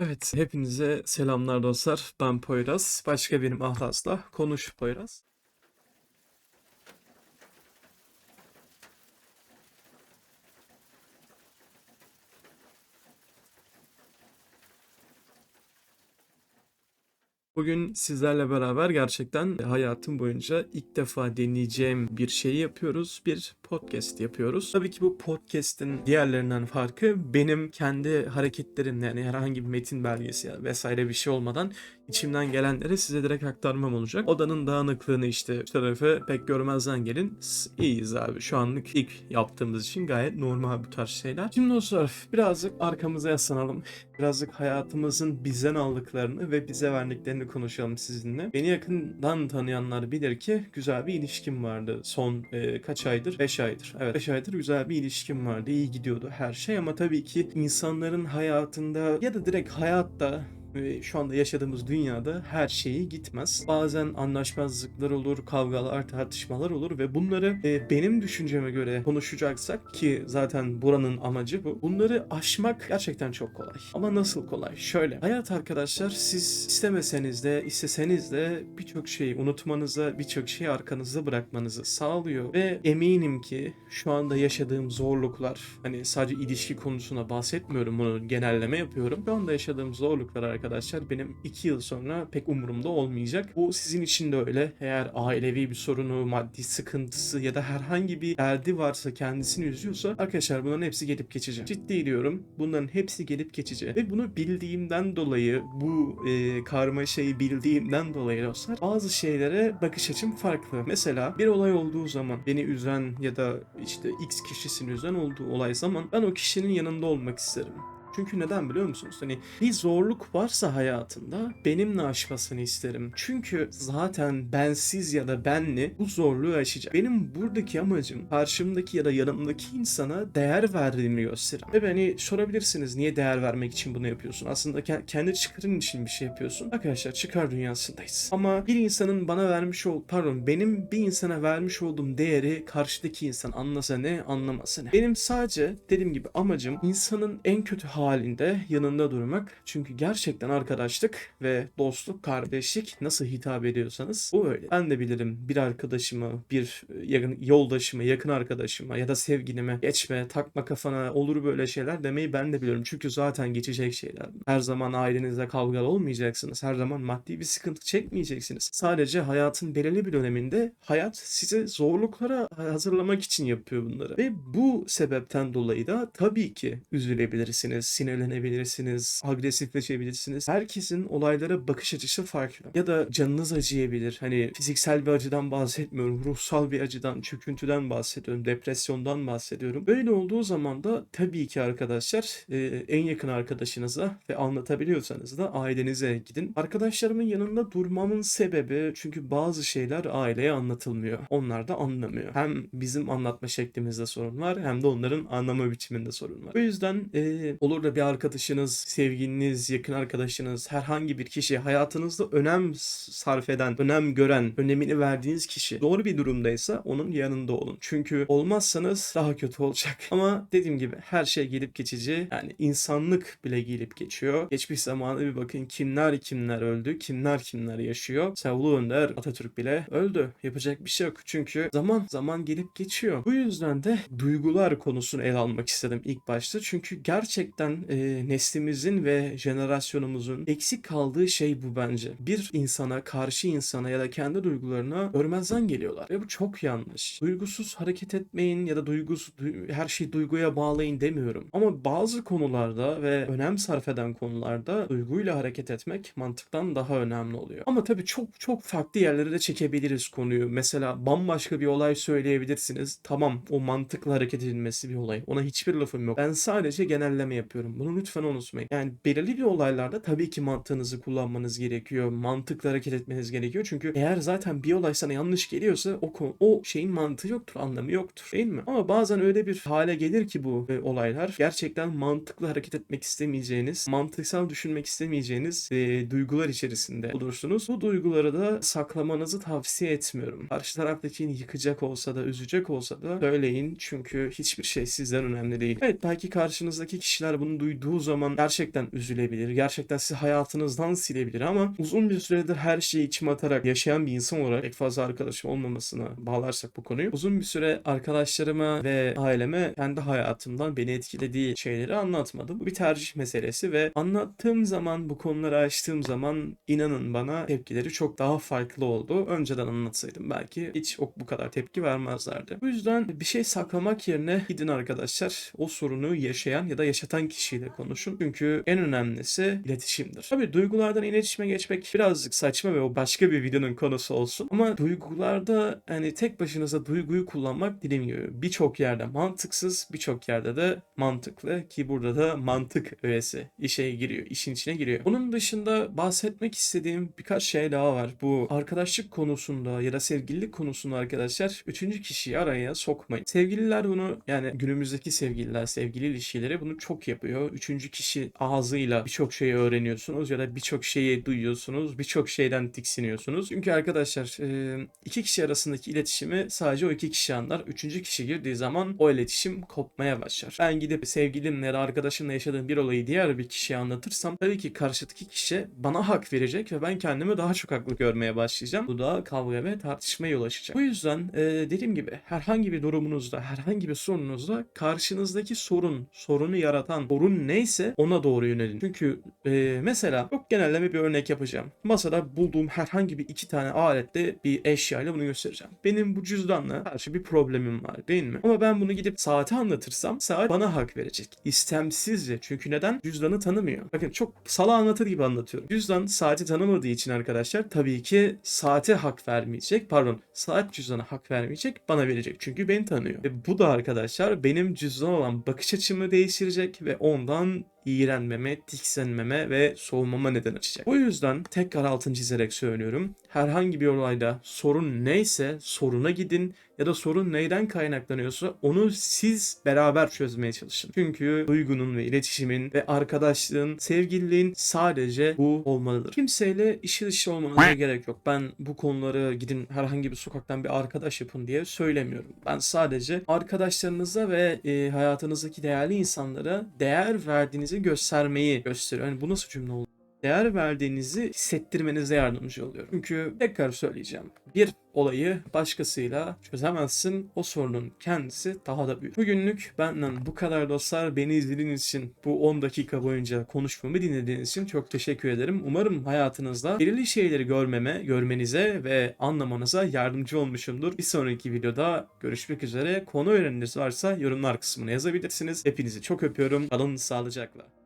Evet, hepinize selamlar dostlar. Ben Poyraz. Başka benim Ahlas'la Konuş Poyraz. Bugün sizlerle beraber gerçekten hayatım boyunca ilk defa deneyeceğim bir şeyi yapıyoruz. Bir podcast yapıyoruz. Tabii ki bu podcast'in diğerlerinden farkı benim kendi hareketlerimle yani herhangi bir metin belgesi vesaire bir şey olmadan içimden gelenleri size direkt aktarmam olacak. Odanın dağınıklığını işte şu tarafı pek görmezden gelin. İyiyiz abi. Şu anlık ilk yaptığımız için gayet normal bu tarz şeyler. Şimdi dostlar birazcık arkamıza yaslanalım. Birazcık hayatımızın bizden aldıklarını ve bize verdiklerini konuşalım sizinle. Beni yakından tanıyanlar bilir ki güzel bir ilişkim vardı son e, kaç aydır? 5 aydır. Evet 5 aydır güzel bir ilişkim vardı. İyi gidiyordu her şey ama tabii ki insanların hayatında ya da direkt hayatta şu anda yaşadığımız dünyada her şeyi gitmez. Bazen anlaşmazlıklar olur, kavgalar, tartışmalar olur ve bunları e, benim düşünceme göre konuşacaksak ki zaten buranın amacı bu. Bunları aşmak gerçekten çok kolay. Ama nasıl kolay? Şöyle. Hayat arkadaşlar siz istemeseniz de isteseniz de birçok şeyi unutmanıza, birçok şeyi arkanızda bırakmanızı sağlıyor ve eminim ki şu anda yaşadığım zorluklar hani sadece ilişki konusuna bahsetmiyorum bunu genelleme yapıyorum. Şu anda yaşadığım zorluklar arkadaşlar benim iki yıl sonra pek umurumda olmayacak. Bu sizin için de öyle. Eğer ailevi bir sorunu, maddi sıkıntısı ya da herhangi bir derdi varsa kendisini üzüyorsa arkadaşlar bunların hepsi gelip geçecek. Ciddi diyorum. Bunların hepsi gelip geçecek. Ve bunu bildiğimden dolayı bu e, karmaşayı bildiğimden dolayı dostlar bazı şeylere bakış açım farklı. Mesela bir olay olduğu zaman beni üzen ya da işte X kişisini üzen olduğu olay zaman ben o kişinin yanında olmak isterim. Çünkü neden biliyor musunuz? Hani bir zorluk varsa hayatında benimle aşmasını isterim. Çünkü zaten bensiz ya da benli bu zorluğu aşacak. Benim buradaki amacım karşımdaki ya da yanımdaki insana değer verdiğimi gösterir. Ve beni sorabilirsiniz niye değer vermek için bunu yapıyorsun? Aslında ke- kendi çıkarın için bir şey yapıyorsun. Arkadaşlar çıkar dünyasındayız. Ama bir insanın bana vermiş ol pardon benim bir insana vermiş olduğum değeri karşıdaki insan anlasa ne anlamasa ne. Benim sadece dediğim gibi amacım insanın en kötü halinde yanında durmak. Çünkü gerçekten arkadaşlık ve dostluk, kardeşlik nasıl hitap ediyorsanız bu öyle. Ben de bilirim bir arkadaşımı, bir yakın yoldaşımı, yakın arkadaşıma ya da sevgilime geçme, takma kafana olur böyle şeyler demeyi ben de biliyorum. Çünkü zaten geçecek şeyler. Her zaman ailenizle kavgalı olmayacaksınız. Her zaman maddi bir sıkıntı çekmeyeceksiniz. Sadece hayatın belirli bir döneminde hayat sizi zorluklara hazırlamak için yapıyor bunları. Ve bu sebepten dolayı da tabii ki üzülebilirsiniz, sinirlenebilirsiniz, agresifleşebilirsiniz. Herkesin olaylara bakış açısı farklı. Ya da canınız acıyabilir. Hani fiziksel bir acıdan bahsetmiyorum. Ruhsal bir acıdan, çöküntüden bahsediyorum. Depresyondan bahsediyorum. Böyle olduğu zaman da tabii ki arkadaşlar e, en yakın arkadaşınıza ve anlatabiliyorsanız da ailenize gidin. Arkadaşlarımın yanında durmamın sebebi çünkü bazı şeyler aileye anlatılmıyor. Onlar da anlamıyor. Hem bizim anlatma şeklimizde sorun var hem de onların anlama biçiminde sorun var. O yüzden e, olur da bir arkadaşınız, sevgiliniz, yakın arkadaşınız, herhangi bir kişi hayatınızda önem sarf eden, önem gören, önemini verdiğiniz kişi doğru bir durumdaysa onun yanında olun. Çünkü olmazsanız daha kötü olacak. Ama dediğim gibi her şey gelip geçici. Yani insanlık bile gelip geçiyor. Geçmiş zamana bir bakın kimler kimler öldü, kimler kimler yaşıyor. Ulu Önder Atatürk bile öldü. Yapacak bir şey yok. Çünkü zaman zaman gelip geçiyor. Bu yüzden de duygular konusunu ele almak istedim ilk başta. Çünkü gerçekten e, neslimizin ve jenerasyonumuzun eksik kaldığı şey bu bence. Bir insana, karşı insana ya da kendi duygularına görmezden geliyorlar. Ve bu çok yanlış. Duygusuz hareket etmeyin ya da duygusuz, du- her şeyi duyguya bağlayın demiyorum. Ama bazı konularda ve önem sarf eden konularda duyguyla hareket etmek mantıktan daha önemli oluyor. Ama tabii çok çok farklı yerlere de çekebiliriz konuyu. Mesela bambaşka bir olay söyleyebilirsiniz. Tamam o mantıkla hareket edilmesi bir olay. Ona hiçbir lafım yok. Ben sadece genelleme yapıyorum. Bunu lütfen unutmayın. Yani belirli bir olaylarda tabii ki mantığınızı kullanmanız gerekiyor. Mantıkla hareket etmeniz gerekiyor. Çünkü eğer zaten bir olay sana yanlış geliyorsa o o şeyin mantığı yoktur, anlamı yoktur. Değil mi? Ama bazen öyle bir hale gelir ki bu e, olaylar gerçekten mantıklı hareket etmek istemeyeceğiniz, mantıksal düşünmek istemeyeceğiniz e, duygular içerisinde olursunuz. Bu duyguları da saklamanızı tavsiye etmiyorum. Karşı taraftakini yıkacak olsa da, üzecek olsa da söyleyin çünkü hiçbir şey sizden önemli değil. Evet belki karşınızdaki kişiler bunu bunu duyduğu zaman gerçekten üzülebilir. Gerçekten sizi hayatınızdan silebilir ama uzun bir süredir her şeyi içime atarak yaşayan bir insan olarak pek fazla arkadaşım olmamasına bağlarsak bu konuyu uzun bir süre arkadaşlarıma ve aileme kendi hayatımdan beni etkilediği şeyleri anlatmadım. Bu bir tercih meselesi ve anlattığım zaman bu konuları açtığım zaman inanın bana tepkileri çok daha farklı oldu. Önceden anlatsaydım belki hiç o bu kadar tepki vermezlerdi. Bu yüzden bir şey saklamak yerine gidin arkadaşlar o sorunu yaşayan ya da yaşatan kişiyle konuşun. Çünkü en önemlisi iletişimdir. Tabii duygulardan iletişime geçmek birazcık saçma ve o başka bir videonun konusu olsun. Ama duygularda hani tek başınıza duyguyu kullanmak gibi birçok yerde mantıksız, birçok yerde de mantıklı ki burada da mantık öğesi işe giriyor, işin içine giriyor. Onun dışında bahsetmek istediğim birkaç şey daha var. Bu arkadaşlık konusunda ya da sevgililik konusunda arkadaşlar üçüncü kişiyi araya sokmayın. Sevgililer bunu yani günümüzdeki sevgililer, sevgili ilişkileri bunu çok yapıyor. Üçüncü kişi ağzıyla birçok şeyi öğreniyorsunuz ya da birçok şeyi duyuyorsunuz, birçok şeyden tiksiniyorsunuz. Çünkü arkadaşlar iki kişi arasındaki iletişimi sadece o iki kişi anlar. Üçüncü kişi girdiği zaman o iletişim kopmaya başlar. Ben gidip sevgilimle ya da arkadaşımla yaşadığım bir olayı diğer bir kişiye anlatırsam tabii ki karşıdaki kişi bana hak verecek ve ben kendimi daha çok haklı görmeye başlayacağım. Bu da kavga ve tartışmaya yol açacak. Bu yüzden e, dediğim gibi herhangi bir durumunuzda, herhangi bir sorununuzda karşınızdaki sorun, sorunu yaratan sorun neyse ona doğru yönelin. Çünkü e, mesela çok genelleme bir örnek yapacağım. Masada bulduğum herhangi bir iki tane aletle bir eşyayla bunu göstereceğim. Benim bu cüzdanla karşı bir problemim var değil mi? Ama ben bunu gidip saate anlatırsam saat bana hak verecek. İstemsizce. Çünkü neden? Cüzdanı tanımıyor. Bakın çok sala anlatır gibi anlatıyorum. Cüzdan saati tanımadığı için arkadaşlar tabii ki saate hak vermeyecek. Pardon saat cüzdana hak vermeyecek bana verecek. Çünkü beni tanıyor. Ve bu da arkadaşlar benim cüzdan olan bakış açımı değiştirecek ve ondan iğrenmeme, tiksinmeme ve soğumama neden açacak. Bu yüzden tekrar altını çizerek söylüyorum. Herhangi bir olayda sorun neyse soruna gidin ya da sorun neyden kaynaklanıyorsa onu siz beraber çözmeye çalışın. Çünkü duygunun ve iletişimin ve arkadaşlığın, sevgililiğin sadece bu olmalıdır. Kimseyle işi dışı olmanıza gerek yok. Ben bu konuları gidin herhangi bir sokaktan bir arkadaş yapın diye söylemiyorum. Ben sadece arkadaşlarınıza ve e, hayatınızdaki değerli insanlara değer verdiğinizi göstermeyi gösteriyor. Yani bu nasıl cümle oldu? Değer verdiğinizi hissettirmenize yardımcı oluyor. Çünkü tekrar söyleyeceğim. Bir olayı başkasıyla çözemezsin. O sorunun kendisi daha da büyük. Bugünlük benden bu kadar dostlar. Beni izlediğiniz için bu 10 dakika boyunca konuşmamı dinlediğiniz için çok teşekkür ederim. Umarım hayatınızda belirli şeyleri görmeme, görmenize ve anlamanıza yardımcı olmuşumdur. Bir sonraki videoda görüşmek üzere. Konu öğreniniz varsa yorumlar kısmına yazabilirsiniz. Hepinizi çok öpüyorum. Kalın sağlıcakla.